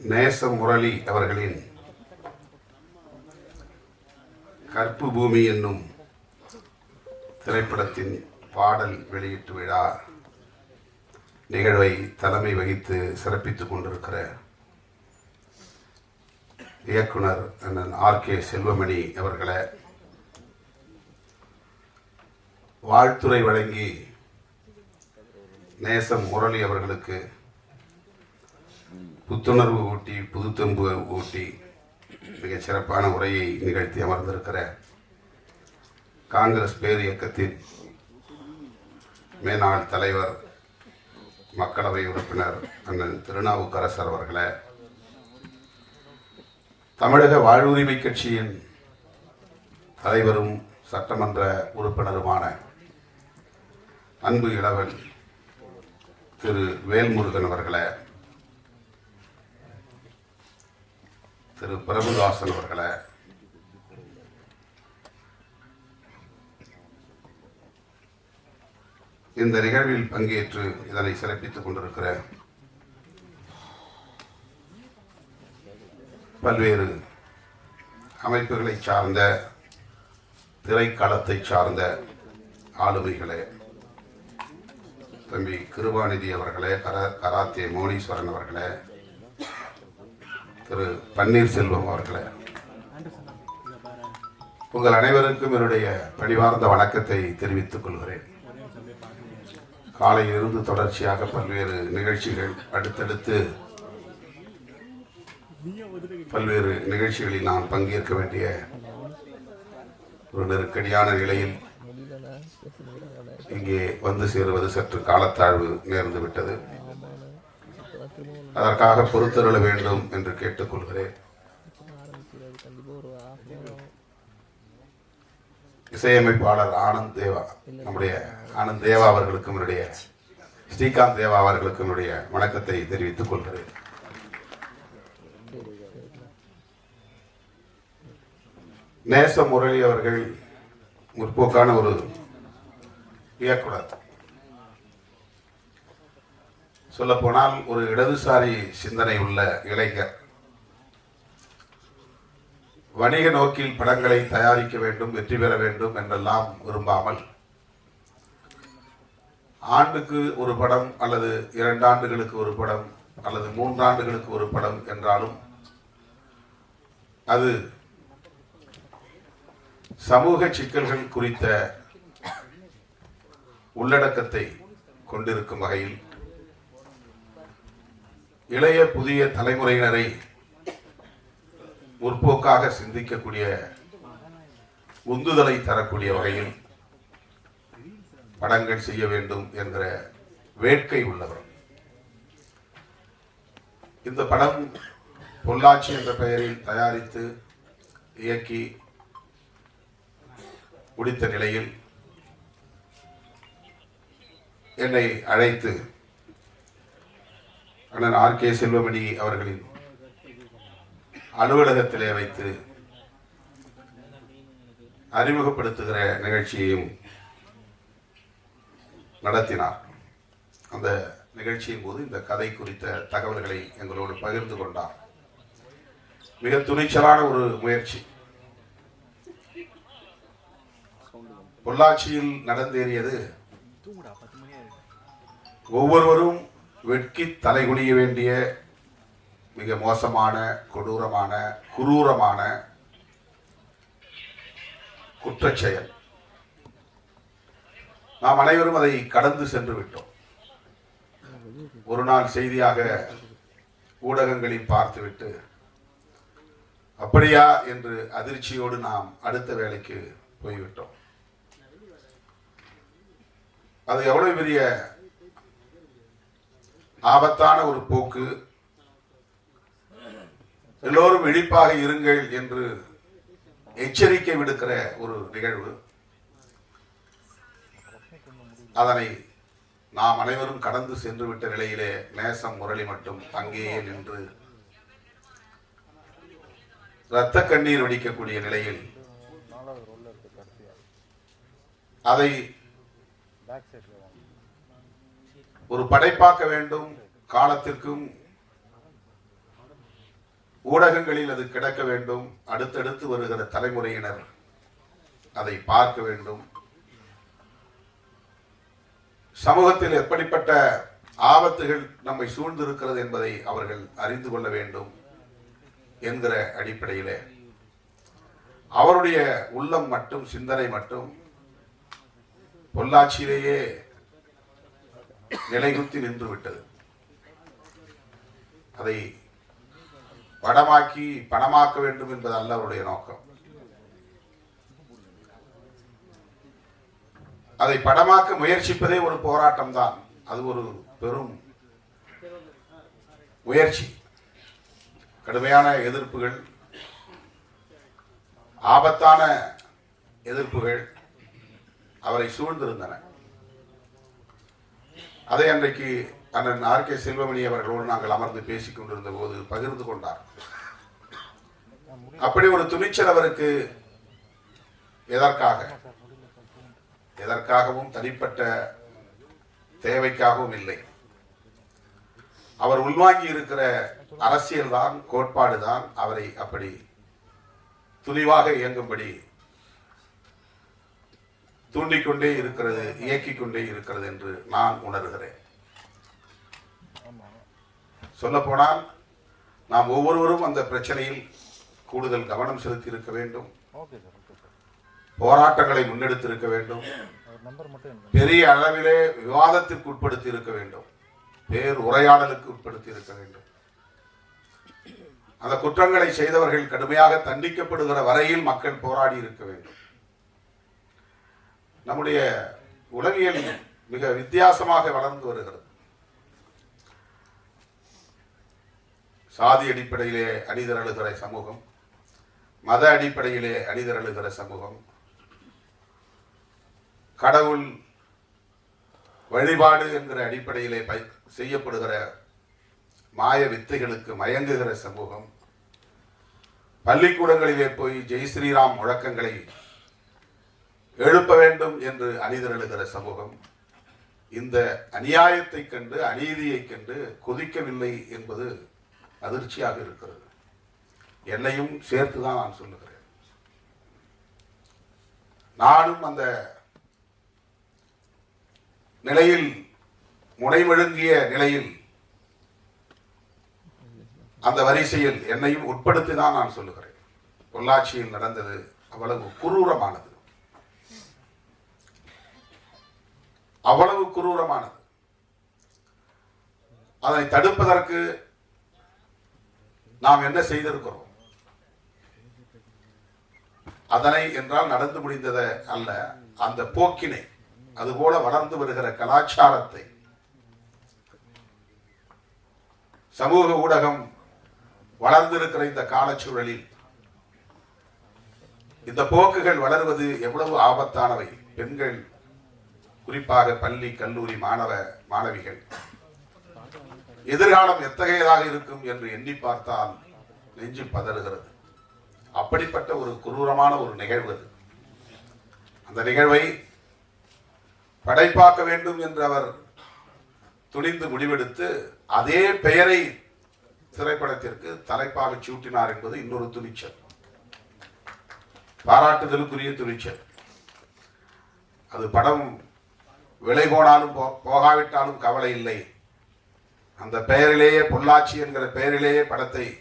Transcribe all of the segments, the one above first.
நேச முரளி அவர்களின் கற்பு பூமி என்னும் திரைப்படத்தின் பாடல் வெளியீட்டு விழா நிகழ்வை தலைமை வகித்து சிறப்பித்துக் கொண்டிருக்கிற இயக்குனர் அண்ணன் ஆர் கே செல்வமணி அவர்களை வாழ்த்துரை வழங்கி நேசம் முரளி அவர்களுக்கு புத்துணர்வு ஊட்டி புதுத்தெம்பு ஊட்டி மிக சிறப்பான உரையை நிகழ்த்தி அமர்ந்திருக்கிற காங்கிரஸ் பேர் இயக்கத்தின் மேனாள் தலைவர் மக்களவை உறுப்பினர் அண்ணன் திருநாவுக்கரசர் அவர்களே தமிழக வாழ்வுரிமை கட்சியின் தலைவரும் சட்டமன்ற உறுப்பினருமான அன்பு இளவல் திரு வேல்முருகன் அவர்களை திரு பிரபுதாசன் அவர்களை. இந்த நிகழ்வில் பங்கேற்று இதனை சிறப்பித்துக் கொண்டிருக்கிற பல்வேறு அமைப்புகளை சார்ந்த திரைக்களத்தை சார்ந்த ஆளுமைகளே தம்பி கிருபாநிதி அவர்களே கரா கராத்தே மோனீஸ்வரன் அவர்களே திரு பன்னீர்செல்வம் அவர்களே. உங்கள் அனைவருக்கும் என்னுடைய பணிவார்ந்த வணக்கத்தை தெரிவித்துக் கொள்கிறேன். காலையிலிருந்து தொடர்ச்சியாக பல்வேறு நிகழ்ச்சிகள் அடுத்தடுத்து பல்வேறு நிகழ்ச்சிகளில் நான் பங்கேற்க வேண்டிய ஒரு நெருக்கடியான நிலையில் இங்கே வந்து சேருவது சற்று காலத்தாழ்வு நேர்ந்து விட்டது. அதற்காக பொறுத்தருள வேண்டும் என்று கேட்டுக்கொள்கிறேன். இசையமைப்பாளர் ஆனந்த் தேவா நம்முடைய ஆனந்த் தேவா அவர்களுக்கும் என்னுடைய ஸ்ரீகாந்த் தேவா அவர்களுக்கும் என்னுடைய வணக்கத்தை தெரிவித்துக் கொள்கிறேன். நேச முரளி அவர்கள் முற்போக்கான ஒரு இயக்குனர். சொல்லப்போனால் ஒரு இடதுசாரி சிந்தனை உள்ள இளைஞர். வணிக நோக்கில் படங்களை தயாரிக்க வேண்டும் வெற்றி பெற வேண்டும் என்றெல்லாம் விரும்பாமல் ஆண்டுக்கு ஒரு படம் அல்லது இரண்டு ஆண்டுகளுக்கு ஒரு படம் அல்லது மூன்றாண்டுகளுக்கு ஒரு படம் என்றாலும் அது சமூக சிக்கல்கள் குறித்த உள்ளடக்கத்தை கொண்டிருக்கும் வகையில் இளைய புதிய தலைமுறையினரை முற்போக்காக சிந்திக்கக்கூடிய உந்துதலை தரக்கூடிய வகையில் படங்கள் செய்ய வேண்டும் என்ற வேட்கை உள்ளவர். இந்த படம் பொள்ளாச்சி என்ற பெயரில் தயாரித்து இயக்கி முடித்த நிலையில் என்னை அழைத்து அண்ணன் ஆர் கே செல்வமணி அவர்களின் அலுவலகத்திலே வைத்து அறிமுகப்படுத்துகிற நிகழ்ச்சியையும் நடத்தினார். அந்த நிகழ்ச்சியின் போது இந்த கதை குறித்த தகவல்களை எங்களோடு பகிர்ந்து கொண்டார். மிக துணிச்சலான ஒரு முயற்சி. பொள்ளாச்சியில் நடந்தேறியது ஒவ்வொருவரும் வெட்கி தலைகுனிய வேண்டிய மிக மோசமான கொடூரமான குரூரமான குற்றச்செயல். நாம் அனைவரும் அதை கடந்து சென்று விட்டோம். ஒரு நாள் செய்தியாக ஊடகங்களில் பார்த்துவிட்டு அப்படியா என்று அதிர்ச்சியோடு நாம் அடுத்த வேலைக்கு போய்விட்டோம். அது எவ்வளவு பெரிய ஆபத்தான ஒரு போக்கு. எல்லோரும் விழிப்பாக இருங்கள் என்று எச்சரிக்கை விடுக்கிற ஒரு நிகழ்வு. அதனை நாம் அனைவரும் கடந்து சென்று விட்ட நிலையிலே நேசம் முரளி மட்டும் அங்கேயே நின்று இரத்த கண்ணீர் வடிக்கக்கூடிய நிலையில் அதை ஒரு படைப்பாக்க வேண்டும் காலத்திற்கும் ஊடகங்களில் அது கிடக்க வேண்டும். அடுத்தடுத்து வருகிற தலைமுறையினர் அதை பார்க்க வேண்டும். சமூகத்தில் எப்படிப்பட்ட ஆபத்துகள் நம்மை சூழ்ந்திருக்கிறது என்பதை அவர்கள் அறிந்து கொள்ள வேண்டும் என்கிற அடிப்படையிலே. அவருடைய உள்ளம் மட்டும் சிந்தனை மட்டும் பொள்ளாச்சியிலேயே நிலைகுத்தி நின்று விட்டது அதை படமாக்கி பணமாக்க வேண்டும் என்பது அல்ல அவருடைய நோக்கம். அதை படமாக்க முயற்சிப்பதே ஒரு போராட்டம் தான் அது ஒரு பெரும் முயற்சி. கடுமையான எதிர்ப்புகள் ஆபத்தான எதிர்ப்புகள் அவரை சூழ்ந்திருந்தன. அதை அன்றைக்கு அண்ணன் ஆர் கே செல்வமணி அவர்களோடு நாங்கள் அமர்ந்து பேசிக் கொண்டிருந்த போது பகிர்ந்து கொண்டார். அப்படி ஒரு துணிச்சல் அவருக்கு எதற்காக? எதற்காகவும் தனிப்பட்ட தேவைக்காகவும் இல்லை. அவர் உள்வாங்கி இருக்கிற அரசியல்தான் கோட்பாடுதான் கோட்பாடு தான் அவரை அப்படி துணிவாக இயங்கும்படி தூண்டிக்கொண்டே இருக்கிறது இயக்கிக் கொண்டே இருக்கிறது என்று நான் உணர்கிறேன். சொல்ல போனால் நாம் ஒவ்வொருவரும் அந்த பிரச்சனையில் கூடுதல் கவனம் செலுத்தி இருக்க வேண்டும் போராட்டங்களை முன்னெடுத்திருக்க வேண்டும். நம்பர் மட்டும் எனக்கு பெரிய அளவிலே விவாதத்திற்கு உட்படுத்தி இருக்க வேண்டும். பேர் உரையாடலுக்கு உட்படுத்தி இருக்க வேண்டும். அந்த குற்றங்களை செய்தவர்கள் கடுமையாக தண்டிக்கப்படுகிற வரையில் மக்கள் போராடி இருக்க வேண்டும். நம்முடைய உளவியல் மிக வித்தியாசமாக வளர்ந்து வருகிறது. சாதி அடிப்படையிலே அணிதிரழுகிற சமூகம் மத அடிப்படையிலே அணிதிரழுகிற சமூகம் கடவுள் வழிபாடு என்கிற அடிப்படையிலே பை செய்யப்படுகிற மாய வித்தைகளுக்கு மயங்குகிற சமூகம் பள்ளிக்கூடங்களிலே போய் ஜெய் ஸ்ரீராம் முழக்கங்களை எழுப்ப வேண்டும் என்று அணிதிரழுகிற சமூகம் இந்த அநியாயத்தை கண்டு அநீதியை கண்டு கொதிக்கவில்லை என்பது அதிர்ச்சியாக இருக்கிறது. என்னையும் சேர்த்துதான் நான் சொல்லுகிறேன். நானும் அந்த நிலையில் முனைமழுங்கிய நிலையில் அந்த வரிசையில் என்னையும் உட்படுத்தி தான் நான் சொல்லுகிறேன். பொள்ளாச்சியில் நடந்தது அவ்வளவு குரூரமானது. அவ்வளவு குரூரமானது அதனை தடுப்பதற்கு நாம் என்ன செய்திருக்கிறோம்? அதனை என்றால் நடந்து முடிந்ததை அல்ல அந்த போக்கினை அதுபோல வளர்ந்து வருகிற கலாச்சாரத்தை. சமூக ஊடகம் வளர்ந்திருக்கிற இந்த காலச்சூழலில் இந்த போக்குகள் வளர்வது எவ்வளவு ஆபத்தானவை? பெண்கள் குறிப்பாக பள்ளி கல்லூரி மாணவ மாணவிகள். எதிர்காலம் எத்தகையதாக இருக்கும் என்று எண்ணி பார்த்தால் நெஞ்சு பதறுகிறது. அப்படிப்பட்ட ஒரு குரூரமான ஒரு நிகழ்வு அது. அந்த நிகழ்வை படைப்பாக்க வேண்டும் என்று அவர் துணிந்து முடிவெடுத்து அதே பெயரை திரைப்படத்திற்கு தலைப்பாக சூட்டினார் என்பது இன்னொரு துணிச்சல். பாராட்டுதலுக்குரிய துணிச்சல். அது படம் விலை போனாலும் போ- போகாவிட்டாலும் கவலை இல்லை. அந்த பெயரிலேயே பொள்ளாச்சி என்கிற பெயரிலேயே படத்தை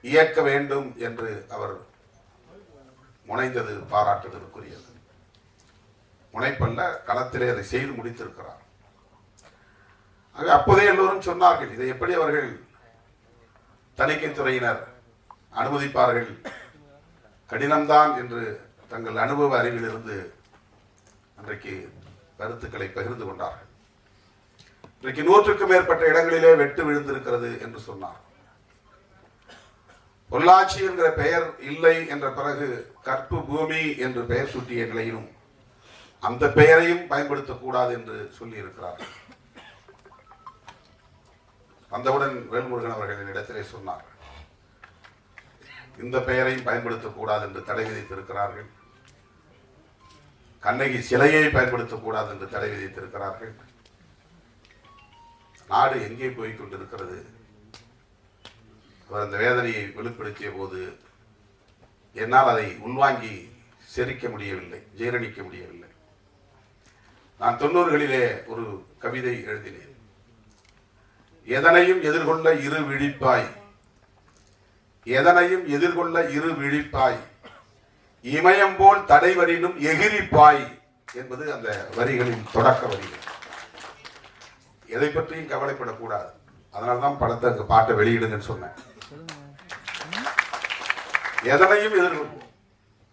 இயக்க வேண்டும் என்று அவர் முனைந்தது பாராட்டுதலுக்குரியது. முனைப்பல்ல களத்திலே அதை செய்து முடித்திருக்கிறார். ஆக அப்போதே எல்லோரும் சொன்னார்கள் இதை எப்படி அவர்கள் தணிக்கைத்துறையினர் அனுமதிப்பார்கள்? கடினம்தான் என்று தங்கள் அனுபவ அறிவிலிருந்து அன்றைக்கு கருத்துக்களை பகிர்ந்து கொண்டார்கள். இன்றைக்கு நூற்றுக்கும் மேற்பட்ட இடங்களிலே வெட்டு விழுந்திருக்கிறது என்று சொன்னார். பொள்ளாச்சி என்கிற பெயர் இல்லை என்ற பிறகு கற்பு பூமி என்று பெயர் சூட்டிய நிலையிலும் அந்த பெயரையும் பயன்படுத்தக்கூடாது என்று சொல்லியிருக்கிறார். வந்தவுடன் வேல்முருகன் அவர்கள் இடத்திலே சொன்னார் இந்த பெயரையும் பயன்படுத்தக்கூடாது என்று தடை விதித்திருக்கிறார்கள். கண்ணகி சிலையை பயன்படுத்தக்கூடாது என்று தடை விதித்திருக்கிறார்கள். நாடு எங்கே போய் கொண்டிருக்கிறது? அவர் அந்த வேதனையை வெளிப்படுத்திய போது என்னால் அதை உள்வாங்கி செரிக்க முடியவில்லை ஜீரணிக்க முடியவில்லை. நான் தொண்ணூறுகளிலே ஒரு கவிதை எழுதினேன். எதனையும் எதிர்கொள்ள இரு விழிப்பாய் எதனையும் எதிர்கொள்ள இரு விழிப்பாய் இமயம் போல் தடைவரினும் எகிரிப்பாய் என்பது அந்த வரிகளின் தொடக்க வரிகள் எதை பற்றியும் கவலைப்படக்கூடாது. அதனால தான் படத்தை அந்த பாட்டை வெளியிடுங்கன்னு சொன்னேன். எதனையும் எதிர்கொள்வோம்.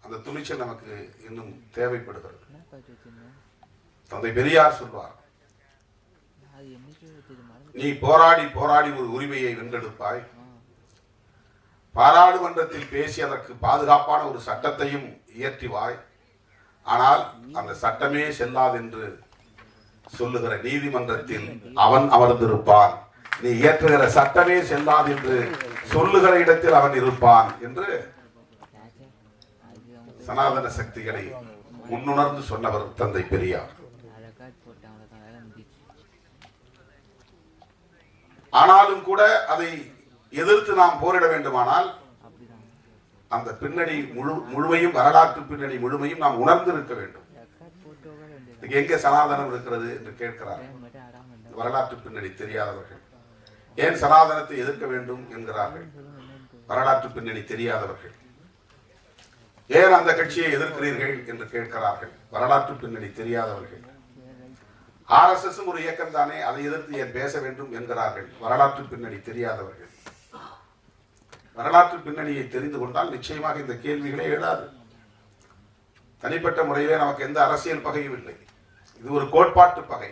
அந்த துணிச்சல் நமக்கு இன்னும் தேவைப்படுகிறது. தந்தை பெரியார் சொல்வார் நீ போராடி போராடி ஒரு உரிமையை வென்றெடுப்பாய். பாராளுமன்றத்தில் பேசி அதற்கு பாதுகாப்பான ஒரு சட்டத்தையும் இயற்றிவாய் ஆனால் அந்த சட்டமே செல்லாதென்று சொல்லுகிற நீதிமன்றத்தில் அவன் அமர்ந்திருப்பான். நீ இயற்றுகிற சட்டமே செல்லாது என்று சொல்லுகிற இடத்தில் அவன் இருப்பான் என்று சனாதன சக்திகளை முன்னுணர்ந்து சொன்னவர் தந்தை பெரியார். ஆனாலும் கூட அதை எதிர்த்து நாம் போரிட வேண்டுமானால் அந்த பின்னணி முழு முழுமையும் வரலாற்று பின்னணி முழுமையும் நாம் உணர்ந்து இருக்க வேண்டும். ரெக்கார்ட் எங்கே சனாதனம் இருக்கிறது என்று கேட்கிறார். வரலாற்று பின்னணி தெரியாதவர்கள். ஏன் சனாதனத்தை எதிர்க்க வேண்டும் என்கிறார்கள். வரலாற்று பின்னணி தெரியாதவர்கள். ஏன் அந்த கட்சியை எதிர்க்கிறீர்கள் என்று கேட்கிறார்கள். வரலாற்று பின்னணி தெரியாதவர்கள். ஆர்எஸ்எஸ் ஒரு இயக்கம் தானே அதை எதிர்த்து ஏன் பேச வேண்டும் என்கிறார்கள். வரலாற்று பின்னணி தெரியாதவர்கள். வரலாற்று பின்னணியை தெரிந்து கொண்டால் நிச்சயமாக இந்த கேள்விகளே எழாது. தனிப்பட்ட முறையிலே நமக்கு எந்த அரசியல் பகையும் இல்லை. இது ஒரு கோட்பாட்டு பகை.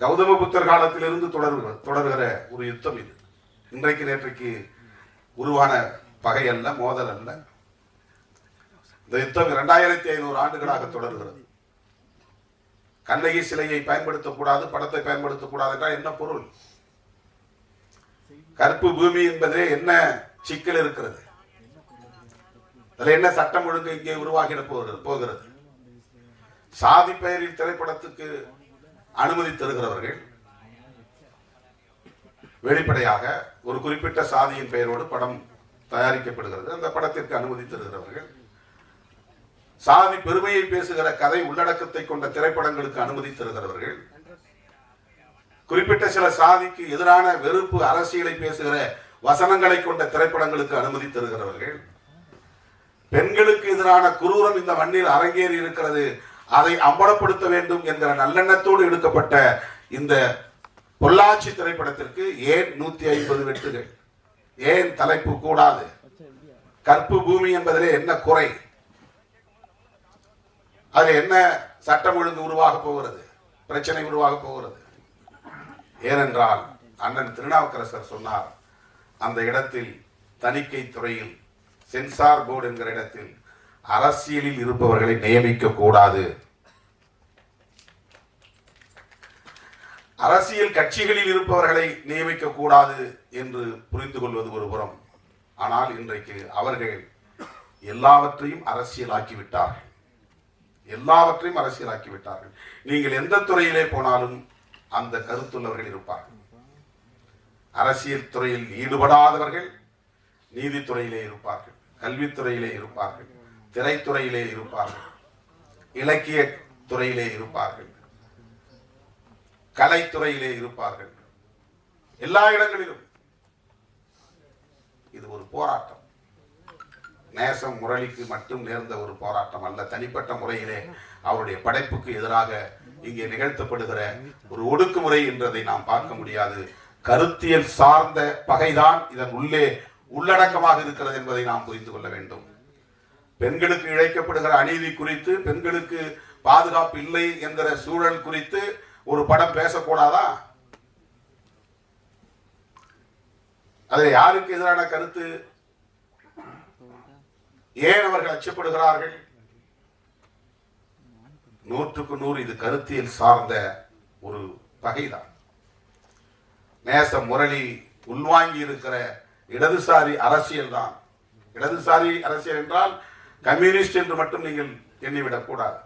கௌதம புத்தர் காலத்திலிருந்து தொடர்கிற தொடர்கிற ஒரு யுத்தம் இது. இன்றைக்கு நேற்றைக்கு உருவான பகை அல்ல மோதல் அல்ல. இந்த யுத்தம் இரண்டாயிரத்தி ஐநூறு ஆண்டுகளாக தொடர்கிறது. கண்ணகி சிலையை பயன்படுத்தக்கூடாது படத்தை பயன்படுத்தக்கூடாது என்றால் என்ன பொருள்? கருப்பு பூமி என்பதிலே என்ன சிக்கல் இருக்கிறது? அதுல என்ன சட்டம் ஒழுங்கு இங்கே உருவாகிட போகிறது போகிறது? சாதி பெயரில் திரைப்படத்துக்கு அனுமதி தருகிறவர்கள் வெளிப்படையாக ஒரு குறிப்பிட்ட சாதியின் பெயரோடு படம் தயாரிக்கப்படுகிறது. அந்த படத்திற்கு அனுமதி தருகிறவர்கள் சாதி பெருமையை பேசுகிற கதை உள்ளடக்கத்தை கொண்ட திரைப்படங்களுக்கு அனுமதி தருகிறவர்கள் குறிப்பிட்ட சில சாதிக்கு எதிரான வெறுப்பு அரசியலை பேசுகிற வசனங்களை கொண்ட திரைப்படங்களுக்கு அனுமதி தருகிறவர்கள். பெண்களுக்கு எதிரான குரூரம் இந்த மண்ணில் அரங்கேறி இருக்கிறது. அதை அம்பலப்படுத்த வேண்டும் என்கிற நல்லெண்ணத்தோடு எடுக்கப்பட்ட இந்த பொள்ளாச்சி திரைப்படத்திற்கு ஏன் நூத்தி ஐம்பது வெட்டுகள்? ஏன் தலைப்பு கூடாது? கற்பு பூமி என்பதிலே என்ன குறை? அது என்ன சட்டம் ஒழுங்கு உருவாக போகிறது? பிரச்சனை உருவாக போகிறது? ஏனென்றால் அண்ணன் திருநாவுக்கரசர் சொன்னார் அந்த இடத்தில் தணிக்கை துறையில் சென்சார் போர்டு என்கிற இடத்தில் அரசியலில் இருப்பவர்களை நியமிக்க கூடாது. அரசியல் கட்சிகளில் இருப்பவர்களை நியமிக்க கூடாது என்று புரிந்து கொள்வது ஒரு புறம். ஆனால் இன்றைக்கு அவர்கள் எல்லாவற்றையும் அரசியலாக்கிவிட்டார்கள். எல்லாவற்றையும் அரசியலாக்கி விட்டார்கள் நீங்கள் எந்த துறையிலே போனாலும் அந்த கருத்துள்ளவர்கள் இருப்பார்கள். அரசியல் துறையில் ஈடுபடாதவர்கள் நீதித்துறையிலே இருப்பார்கள். கல்வித்துறையிலே இருப்பார்கள். திரைத்துறையிலே இருப்பார்கள். இலக்கிய துறையிலே இருப்பார்கள். கலைத்துறையிலே இருப்பார்கள். எல்லா இடங்களிலும் இது ஒரு போராட்டம். நேசம் முரளிக்கு மட்டும் நேர்ந்த ஒரு போராட்டம் அல்ல. தனிப்பட்ட முறையிலே அவருடைய படைப்புக்கு எதிராக இங்கே நிகழ்த்தப்படுகிற ஒரு ஒடுக்குமுறை என்றதை நாம் பார்க்க முடியாது. கருத்தியல் சார்ந்த பகைதான் இதன் உள்ளே உள்ளடக்கமாக இருக்கிறது என்பதை நாம் புரிந்து கொள்ள வேண்டும். பெண்களுக்கு இழைக்கப்படுகிற அநீதி குறித்து பெண்களுக்கு பாதுகாப்பு இல்லை என்கிற சூழல் குறித்து ஒரு படம் பேசக்கூடாதா? அதில் யாருக்கு எதிரான கருத்து? ஏன் அவர்கள் அச்சப்படுகிறார்கள்? நூற்றுக்கு நூறு இது கருத்தியல் சார்ந்த ஒரு பகைதான். நேச முரளி உள்வாங்கி இருக்கிற இடதுசாரி அரசியல் தான். இடதுசாரி அரசியல் என்றால் கம்யூனிஸ்ட் என்று மட்டும் நீங்கள் எண்ணிவிடக் கூடாது.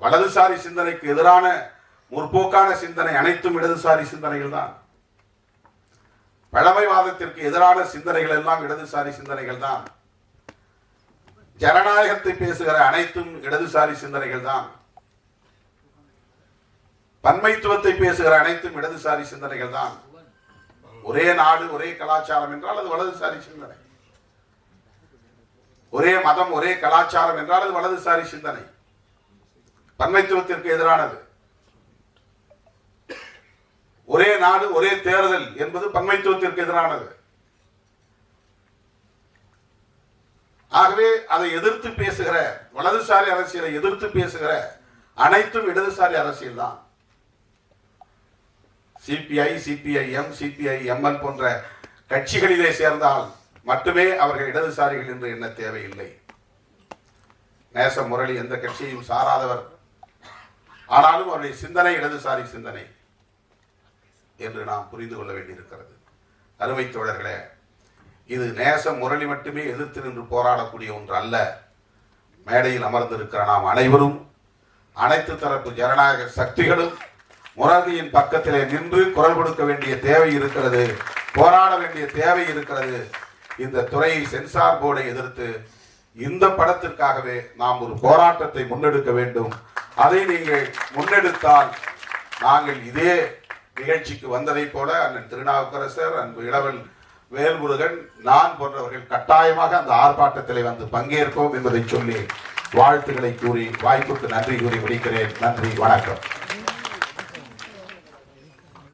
வலதுசாரி சிந்தனைக்கு எதிரான முற்போக்கான சிந்தனை அனைத்தும் இடதுசாரி சிந்தனைகள் தான். பழமைவாதத்திற்கு எதிரான சிந்தனைகள் எல்லாம் இடதுசாரி சிந்தனைகள் தான். ஜனநாயகத்தை பேசுகிற அனைத்தும் இடதுசாரி சிந்தனைகள் தான். பன்மைத்துவத்தை பேசுகிற அனைத்தும் இடதுசாரி சிந்தனைகள் தான். ஒரே நாடு ஒரே கலாச்சாரம் என்றால் அது வலதுசாரி சிந்தனை. ஒரே மதம் ஒரே கலாச்சாரம் என்றால் அது வலதுசாரி சிந்தனை. பன்மைத்துவத்திற்கு எதிரானது. ஒரே நாடு ஒரே தேர்தல் என்பது பன்மைத்துவத்திற்கு எதிரானது. ஆகவே அதை எதிர்த்து பேசுகிற வலதுசாரி அரசியலை எதிர்த்து பேசுகிற அனைத்தும் இடதுசாரி அரசியல் தான் சிபிஐ சிபிஐஎம் சிபிஐ எம்எல் போன்ற கட்சிகளிலே சேர்ந்தால் மட்டுமே அவர்கள் இடதுசாரிகள் என்று என்ன தேவையில்லை. நேச முரளி எந்த கட்சியையும் சாராதவர். ஆனாலும் அவருடைய சிந்தனை இடதுசாரி சிந்தனை என்று நாம் புரிந்து கொள்ள வேண்டியிருக்கிறது. அருமை தோழர்களே இது நேச முரளி மட்டுமே எதிர்த்து நின்று போராடக்கூடிய ஒன்று அல்ல. மேடையில் அமர்ந்திருக்கிற நாம் அனைவரும் அனைத்து தரப்பு ஜனநாயக சக்திகளும் முரளியின் பக்கத்திலே நின்று குரல் கொடுக்க வேண்டிய தேவை இருக்கிறது போராட வேண்டிய தேவை இருக்கிறது. இந்த துறையை சென்சார் போர்டை எதிர்த்து இந்த படத்திற்காகவே நாம் ஒரு போராட்டத்தை முன்னெடுக்க வேண்டும். அதை நீங்கள் முன்னெடுத்தால் நாங்கள் இதே நிகழ்ச்சிக்கு வந்ததை போல அண்ணன் திருநாவுக்கரசர் அன்பு இளவல் வேல்முருகன் நான் போன்றவர்கள் கட்டாயமாக அந்த ஆர்ப்பாட்டத்திலே வந்து பங்கேற்போம் என்பதை சொல்லி வாழ்த்துக்களை கூறி வாய்ப்புக்கு நன்றி கூறி முடிக்கிறேன். நன்றி வணக்கம்.